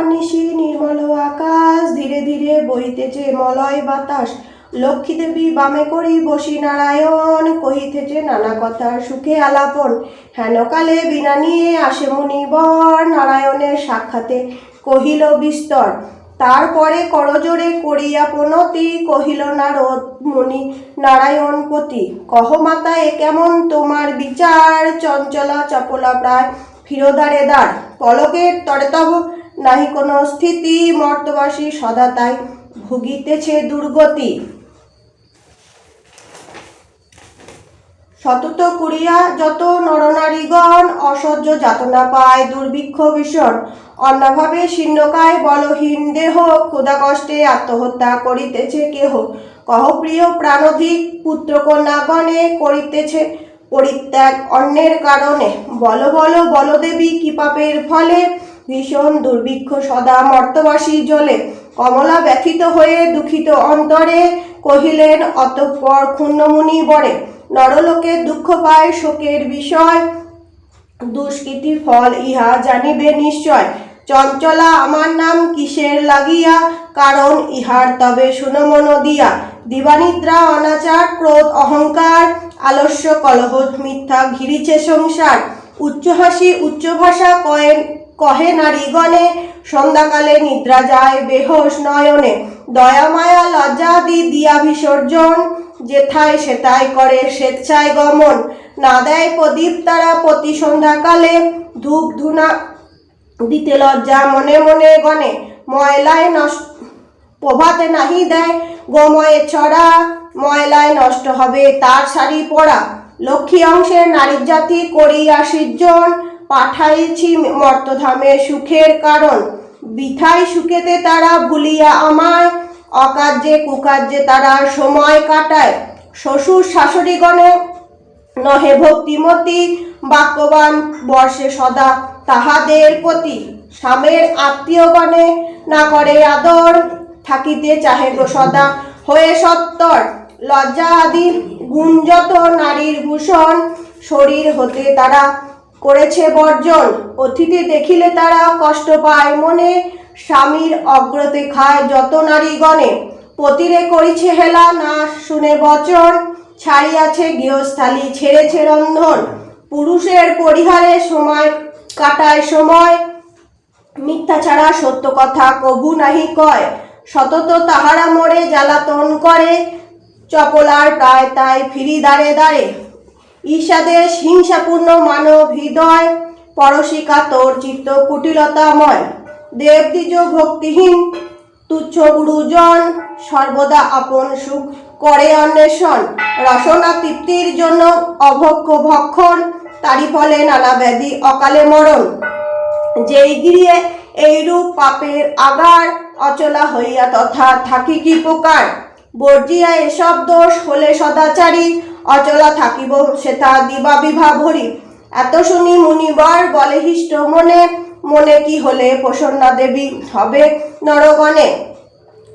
নিশি নির্মল আকাশ, ধীরে ধীরে বহিতেছে মলয় বাতাস। লক্ষ্মী দেবী বামে করি বসি নারায়ণ, কহিতেছে, নানা কথা সুখে আলাপন। হেনকালে বিনা নিয়ে আসে মুনিবর, নারায়ণের সাক্ষাতে কহিল বিস্তর। তারপরে করজোরে করিয়া প্রণতি, কহিল নারদ মুনি নারায়ণপতি কহ মাতা এ কেমন তোমার বিচার? চঞ্চলা চপলা প্রায় ফিরোদারে দ্বার পলকের তরে তব নাহি কোনো স্থিতি মর্তবাসী সদা তাই ভুগিতেছে দুর্গতি। সতত করিয়া যত নরনারীগণ অসহ্য যাতনা পায় দুর্ভিক্ষ ভীষণ, অন্যভাবে শীর্ণকায় বলহীন দেহ ক্ষুধা কষ্টে আত্মহত্যা করিতেছে কেহ। কহ, প্রিয় প্রাণধিক পুত্রকন্যাগণে করিতেছে পরিত্যাগ অন্যের কারণে। বল বল, বলদেবী কি পাপের ফলে ভীষণ দুর্ভিক্ষ সদা মর্তবাসী জলে। কমলা ব্যথিত হয়ে দুঃখিত অন্তরে কহিলেন, অতঃপর ক্ষুণ্ণমুনি বরে নরলোকে দুঃখ পায় শোকের বিষয়। দুষ্কৃতি ফল ইহা জানিবে নিশ্চয়। চঞ্চলা, আমার নাম কিসের লাগিয়া? কারণ ইহার তবে সুনমন দিয়া। দিবানিদ্রা, অনাচার, ক্রোধ, অহংকার, আলস্য, কলহ, মিথ্যা ঘিরিছে সংসার। উচ্চ হাসি উচ্চ ভাষা কয়েন কহে নারীগণে, সন্ধ্যাকালে নিদ্রা যায় বেহোশ নয়নে। দয়া মায়া লজ্জাদি দিয়া বিসর্জন, যেথায় সেথায় করে স্বেচ্ছায় গমন। না দেয় প্রদীপ তারা প্রতি সন্ধ্যাকালে, ধূপ ধুনা দিতে লজ্জা মনে মনে গণে। ময়লায় নষ্ট, প্রভাতে নাহি দেয় গোময়ে ছড়া। ময়লায় নষ্ট হবে তার শাড়ি পরা। লক্ষ্মী অংশের নারী জাতি করিয়া সৃজন। পাঠাইছি মর্তধামে সুখের কারণ। বিথায় সুখেতে তারা ভুলিয়া আমায়, অকার্যে কুকার্যে তারা সময় কাটায়। শ্বশুর শাশুড়িগণে নহে ভক্তিমতী বাক্যবান বর্ষে সদা তাহাদের প্রতি। স্বামের আত্মীয়গণে না করে আদর, থাকিতে চাহে গো সদা। হয়ে সত্তর লজ্জা আদি গুঞ্জত নারীর ভূষণ, শরীর হতে তারা করেছে বর্জন। অতিথি দেখিলে তারা কষ্ট পায় মনে, স্বামীর অগ্রতে খায় যত নারীগণে। পতিরে করিছে হেলা, না শুনে বচন, ছাড়িয়াছে গৃহস্থালী, ছেড়েছে রন্ধন। পুরুষের পরিহারে সময় কাটায় সময়, মিথ্যা ছাড়া সত্য কথা কভু নাহি কয়। সতত তাহারা মোড়ে জ্বালাতন করে, চপলার প্রায় তাই ফিরি দাঁড়ে দাঁড়ে ঈশাদেশ হিংসাপূর্ণ মানব হৃদয় পরশিকা তোর চিত্ত কুটিলতাময়। দেবদ্বিজ ভক্তিহীন, তুচ্ছ গুরুজন সর্বদা আপন সুখ করে অন্বেষণ। রসনা তৃপ্তির জন্য অভক্ষ ভক্ষণ, তারই ফলে নানা ব্যাধি অকালে মরণ। যেই গিরিয়ে এইরূপ পাপের আগার, অচলা হইয়া তথা থাকি কি প্রকার? বর্জিয়া এসব দোষ হলে সদাচারী অচলা থাকিব সেথা দিবা বিভা ভরি। এত শুনি মুনিবর বলে, হিষ্ট মনে মনে কি হলে প্রসন্না দেবী হবে নরগণে?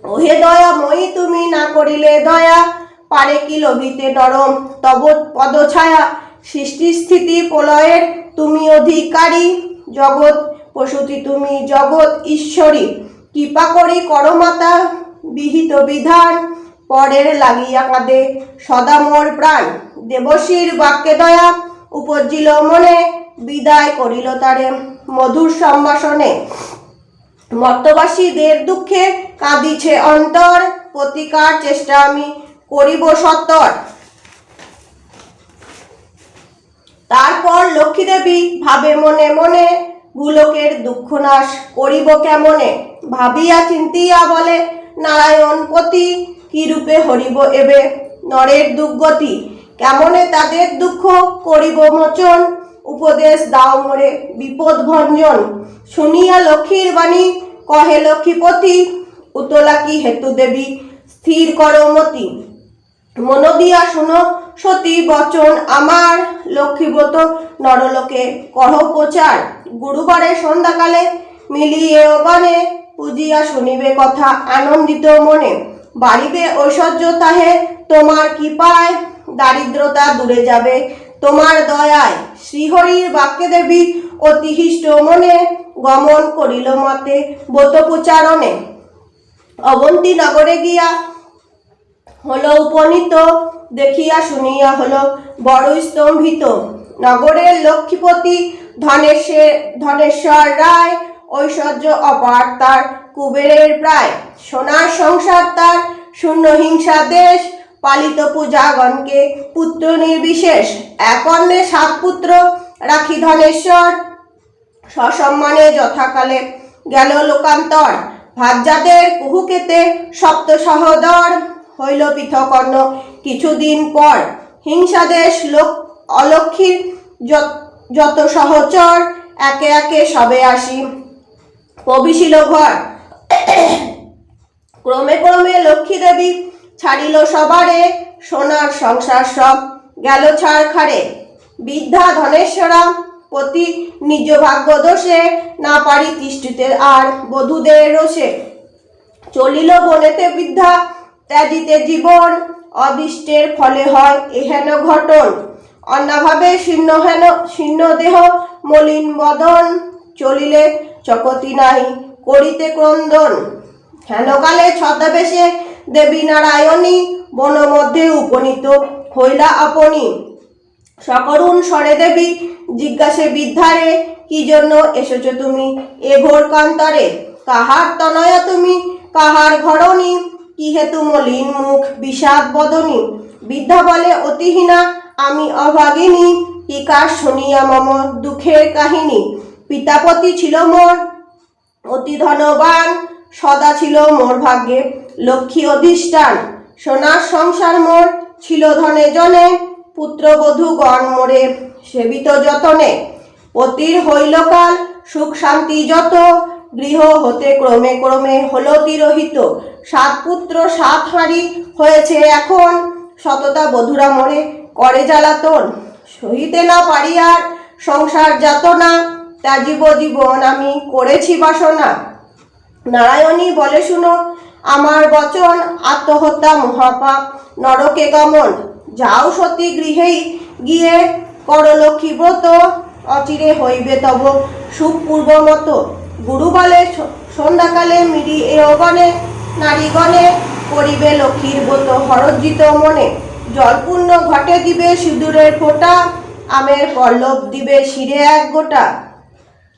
ওহে দয়া মই, তুমি না করিলে দয়া। পারে কি লোভিতে নরম, তব পদছায়া সৃষ্টি স্থিতি প্রলয়ের তুমি অধিকারী। জগৎ প্রসূতি তুমি জগৎ ঈশ্বরী। কৃপা করি করমাতা বিহিত বিধান। পরের লাগিয়া কাঁদে সদা মোর প্রাণ। দেবশীর বাক্যে দয়া উপজিল মনে, বিদায় করিল তারে মধুর সম্ভাষণে। মর্তবাসীদের দুঃখে কাঁদিছে অন্তর, প্রতিকার চেষ্টা আমি করিব সত্তর। তারপর লক্ষ্মীদেবী ভাবে মনে মনে, ভুলোকের দুঃখ নাশ করিব কেমনে? ভাবিয়া চিন্তিয়া বলে, নারায়ণ পতি কি রূপে হরিব এবে? নরের দুর্গতি। কেমনে তাদের দুঃখ করিব মোচন? উপদেশ দাও মোরে বিপদ ভঞ্জন শুনিয়া লক্ষ্মীর বাণী কহে লক্ষ্মীপতি, উতলা কি হেতু দেবী? স্থির করমতি মন দিয়া শুনো সতী বচন আমার। লক্ষ্মীব্রত নরলোকে কহ প্রচার। গুরুবারে সন্ধ্যাকালে মিলিয়ে গণে, পুজিয়া শুনিবে কথা আনন্দিত মনে। বাড়িবে ঐশ্বর্য তাহে, তোমার কৃপায় দারিদ্রতা দূরে যাবে। তোমার দয়ায় শ্রীহরির বাক্যে দেবী অতিহিষ্ট মনে গমন করিল মতে। ব্রত প্রচারণে অবন্তী নগরে গিয়া হলো উপনীত, দেখিয়া শুনিয়া হলো বড় স্তম্ভিত। নগরের লক্ষ্মীপতি ধনেশ্বর ধনেশ্বর রায় ঐশ্বর্য অপার তার কুবেরের প্রায় সোনার সংসার তার শূন্য হিংসা দেশ পালিত পূজাগণকে পুত্র নির্বিশেষ এক অন্যে সাত পুত্র রাখি ধনেশ্বর। সসম্মানে যথাকালে গেল লোকান্তর ভাজ্যাদের কুহুকেতে সপ্ত সহদর। হইল পৃথক অন্য কিছুদিন পর হিংসাদেশ লোক অলক্ষীর যত- সহচর, একে একে সবে আসি। প্রবিশিল ঘর ক্রমে ক্রমে লক্ষ্মী দেবী ছাড়িল সবারে, সোনার সংসার সব গেল ছাড় খাড়ে বৃদ্ধা ধনেশ্বরা প্রতি নিজ ভাগ্য দোষে, না পারি তিষ্ঠিতে আর বধূদের রোষে। চলিল বনেতে বৃদ্ধা, ত্যাজিতে জীবন, অদিষ্টের ফলে হয় এহেন ঘটন। অন্যভাবে শীর্ণ হেন, শীর্ণ দেহ, মলিন বদন, চলিলে চকতি নাই করিতে ক্রন্দন। হেনকালে ছদ্মবেশে দেবী নারায়ণী বন মধ্যে উপনীত হইলা আপনি। সকরুণ স্বরে দেবী জিজ্ঞাসে বিদ্ধারে কি জন্য এসেছ তুমি এ ঘোর কান্তরে? কাহার তনয়া তুমি? কাহার ঘরণী? কি হেতু মলিন মুখ বিষাদ বদনী? বিদ্যা বলে, অতিহীনা, আমি অভাগিনী। কি কার শুনিয়া মম দুঃখের কাহিনী? পিতাপতি ছিল মোর অতি ধনবান, সদা ছিল মোর ভাগ্যে লক্ষ্মী অধিষ্ঠান। সোনার সংসার মোর ছিল ধনে জনে পুত্রবধূ গণ মোরে সেবিত যতনে। পতির হইলকাল সুখ শান্তি যত, গৃহ হতে ক্রমে ক্রমে হলো তিরোহিত। সাত পুত্র, সাত হাঁড়ি হয়েছে এখন, সততা বধুরা মোরে করে জ্বালাতন। সহিতে না পারি আর সংসার যাতনা ত্যাজিব জীবন, আমি করেছি বাসনা। নারায়ণী, বলে শুনো, আমার বচন, আত্মহত্যা মহাপাপ, নরকে গমন। যাও সতী গৃহেই গিয়ে করলক্ষ্মী ব্রত, অচিরে হইবে তব সুপূর্ব মতো। গুরু বলে সন্ধ্যাকালে মিরি এ অগণে নারীগণে করিবে লক্ষ্মীর ব্রত হরজ্জিত মনে। জলপূর্ণ ঘটে দিবে সিঁদুরের ফোঁটা, আমের পল্লব দিবে শিরে এক গোটা।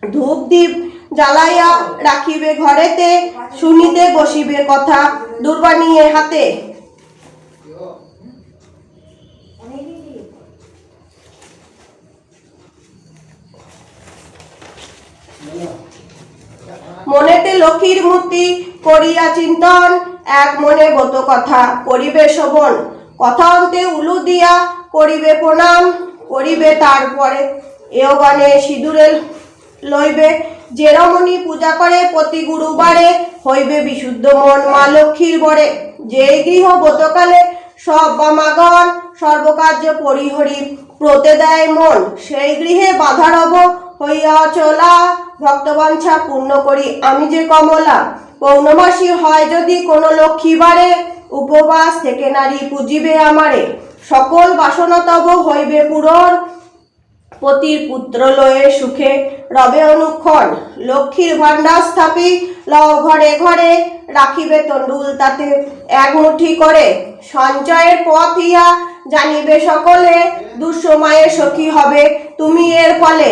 ধূপ দ্বীপ জ্বালাইয়া রাখিবে ঘরেতে, শুনিতে বসিবে কথা দুর্বানিয়ে হাতে। মনেতে লক্ষ্মীর মূর্তি করিয়া চিন্তন, এক মনে গত কথা করিবে শোভন। কথা অন্তে উলু দিয়া করিবে প্রণাম, করিবে তারপরে এও গানে সিঁদুরে লইবে। যে রমণী পূজা করে, প্রতি গুরুবারে হইবে বিশুদ্ধ মন মা লক্ষ্মীর বরে। যে গৃহ গতকালে সব বামাগণ সর্বকার্য পরিহরি প্রতে দেয় মন। সেই গৃহে বাধা রব, হইয়া চলা, ভক্তবাঞ্ছা পূর্ণ করি। আমি যে কমলা, পৌর্ণমাসী হয় যদি কোনো লক্ষ্মীবারে উপবাস থেকে নারী পুজিবে আমারে। সকল বাসনা তব হইবে পূরণ পতির পুত্র লয়ে সুখে রবে অনুক্ষণ। লক্ষ্মীর ভাণ্ডার স্থাপি লও ঘরে ঘরে রাখিবে তন্ডুল তাতে এক মুঠি করে। সঞ্চয়ের পথ ইয়া জানিবে সকলে, দুঃসময়ে সখী হবে তুমি এর ফলে।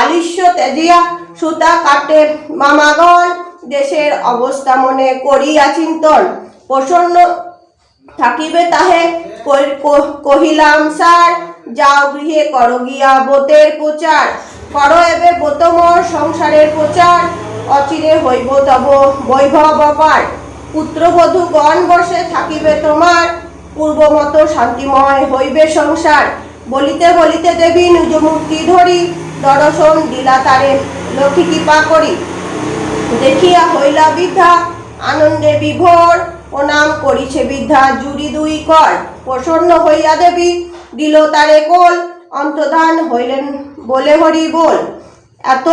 আলিস্য তেজিয়া সুতা কাটে মামাগণ, দেশের অবস্থা মনে করিয়া চিন্তন। প্রসন্ন থাকিবে তাহে কহিলাম, স্যার যাও গৃহে কর গিয়া বোতের প্রচার। করো এবে বোতমর সংসারের প্রচার। অচিরে হইব তব বৈভব অপার পুত্রবধূ গণ বসে থাকিবে তোমার। পূর্বমত শান্তিময় হইবে সংসার। বলিতে বলিতে দেবী নিজ মূর্তি ধরি। দর্শন দিলা তারে লক্ষ্মী কৃপা করি। দেখিয়া হইলা বৃদ্ধা আনন্দে বিভোর। প্রণাম করিছে বৃদ্ধা জুড়ি দুই কর। প্রসন্ন হইয়া দেবী দিল তারে কোল অন্তধান হইলেন বলে হরি বল। এত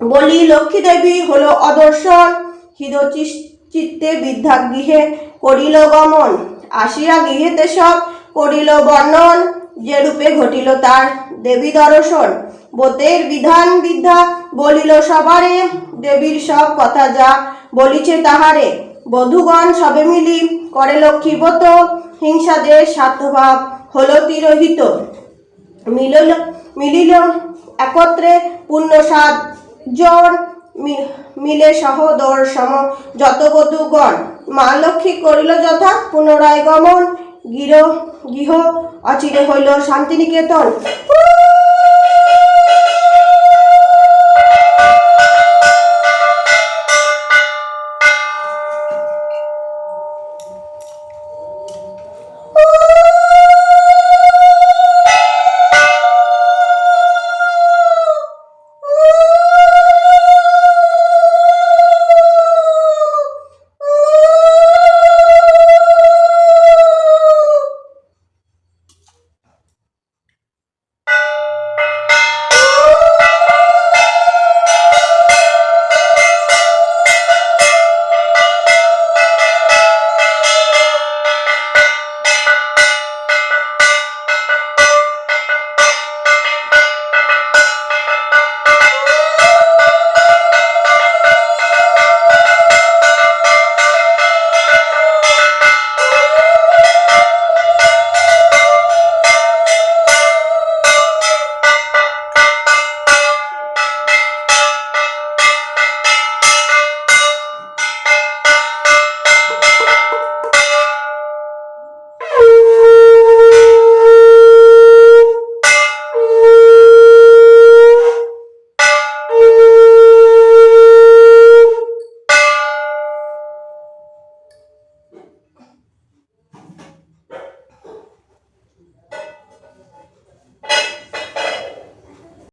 বলি লক্ষ্মী দেবী হলো অদর্শন, হৃদ চিত্তে বৃদ্ধা গৃহে করিল গমন, আসিয়া গৃহেতে সব করিল বর্ণন, যে রূপে ঘটিল তার দেবী দর্শন। বোতের বিধান বিদ্যা বলিল সবারে, দেবীর সব কথা যা বলিছে তাহারে। বধূগণ সবে মিলি করে লক্ষ্মী লক্ষ্মীবত হিংসাদের স্বার্থভাব হল তিরোহিত মিলল, মিলিল একত্রে পুণ্য সাত জন মিলে সহদর সম যত বধূগণ মা লক্ষ্মী করিল যথা, পুনরায় গমন, গৃহ গৃহ, অচিরে হইল শান্তিনিকেতন!